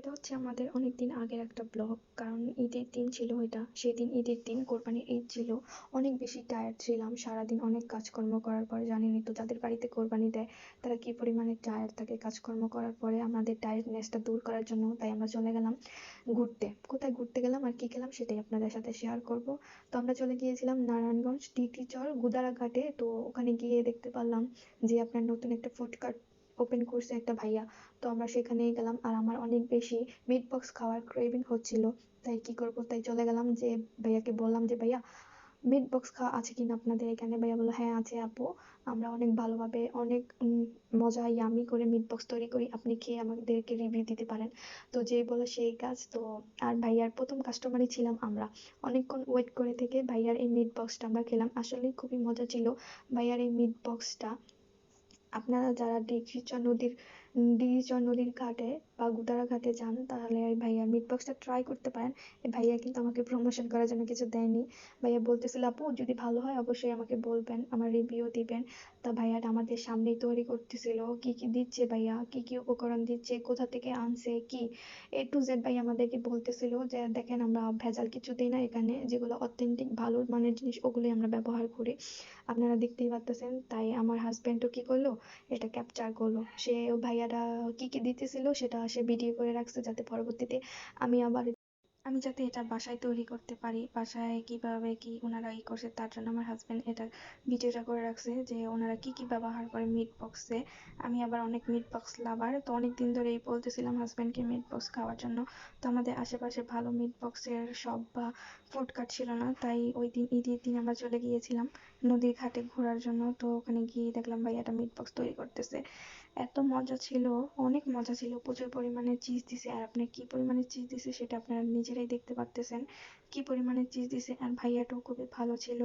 এটা হচ্ছে আমাদের অনেক দিন আগের একটা ব্লগ কারণ ঈদের দিন ছিল এটা। সেদিন ঈদের দিন কোরবানির ঈদ ছিল। অনেক বেশি টায়ার্ড ছিলাম, সারাদিন অনেক কাজকর্ম করার পরে জানেনই তো যাদের বাড়িতে কোরবানি দেয়, তারা কি পরিমাণে টায়ার্ড থাকে কাজকর্ম করার পরে, আমাদের টায়ার্ডনেসটা দূর করার জন্য তাই আমরা চলে গেলাম ঘুরতে। কোথায় ঘুরতে গেলাম আর কি খেলাম সেটাই আপনাদের সাথে শেয়ার করব। তো আমরা চলে গিয়েছিলাম নারায়ণগঞ্জ টিটি চর, গুদারাঘাটে। তো ওখানে গিয়ে দেখতে পারলাম যে আপনার নতুন একটা ফুডকার্ট ওপেন করছে একটা ভাইয়া। তো আমরা সেখানেই গেলাম আর আমার অনেক বেশি মিট বক্স খাওয়ার ক্রেভিং হচ্ছিল। তাই কি করব? তাই চলে গেলাম যে ভাইয়াকে বললাম যে, ভাইয়া মিট বক্স খাওয়া আছে কিনা আপনাদের এখানে? ভাইয়া বলল হ্যাঁ আছে আপু। আমরা অনেক ভালোভাবে অনেক মজা ইয়ামি করে মিট বক্স তৈরি করি। আপনি খেয়ে আমাদেরকে রিভিউ দিতে পারেন। তো যেই বলো সেই কাজ। তো আর ভাইয়ার প্রথম কাস্টমারই ছিলাম আমরা। অনেকক্ষণ ওয়েট করে থেকে ভাইয়ার এই মিট বক্সটা আমরা খেলাম। আসলেই খুবই মজা ছিল ভাইয়ার এই মিট বক্সটা আপনারা যারা ডিগিচর নদীর ডিগিচর নদীর ঘাটে বা গুদারা ঘাটে যান, তাহলে এই ভাইয়ার মিট বক্সটা ট্রাই করতে পারেন। এই ভাইয়া কিন্তু আমাকে প্রমোশন করার জন্য কিছু দেয়নি। ভাইয়া বলতেছিল, আপু, যদি ভালো হয় অবশ্যই আমাকে বলবেন, আমার রিভিউ দিবেন। তা ভাইয়াটা আমাদের সামনেই তৈরি করতেছিল। কি কি দিচ্ছে ভাইয়া? কি কি উপকরণ দিচ্ছে? কোথা থেকে আনছে? কি? এ টু জেড ভাই আমাদেরকে বলতেছিল যে, দেখেন, আমরা ভেজাল কিছু দিই না এখানে। যেগুলো অথেন্টিক ভালো মানের জিনিস, ওগুলোই আমরা ব্যবহার করি। আপনারা দেখতেই পারতেছেন, তাই আমার হাজব্যান্ডও কি করল? এটা ক্যাপচার করল। সে ভাইয়াটা কি কি দিতেছিল সেটা সে ভিডিও করে রাখছে যাতে পরবর্তীতে আমি আবার আমি যাতে এটা বাসায় তৈরি করতে পারি, বাসায় কীভাবে কি ওনারা ই করছে, তার জন্য আমার হাজব্যান্ড এটা ভিডিওটা করে রাখছে যে ওনারা কি কি ব্যবহার করে মিট বক্সে আমি আবার অনেক মিট বক্স লাভার তো অনেক দিন ধরেই বলতেছিলাম হাজব্যান্ডকে মিট বক্স খাওয়ার জন্য। তো আমাদের আশেপাশে ভালো মিট বক্সের শপ বা ফুড কার্ট ছিল না, তাই ওই দিন ঈদের দিন আমরা চলে গিয়েছিলাম নদীর ঘাটে ঘোরার জন্য, তো ওখানে গিয়ে দেখলাম ভাইয়াটা মিট বক্স তৈরি করতেছে। এত মজা ছিল, অনেক মজা ছিল। প্রচুর পরিমাণে চিজ দিছে। আর আপনি কি পরিমাণে চিজ দিছে সেটা আপনারা নিজেরাই দেখতে পারতেছেন। কি পরিমাণে চিজ দিছে। আর ভাইয়াটাও খুবই ভালো ছিল।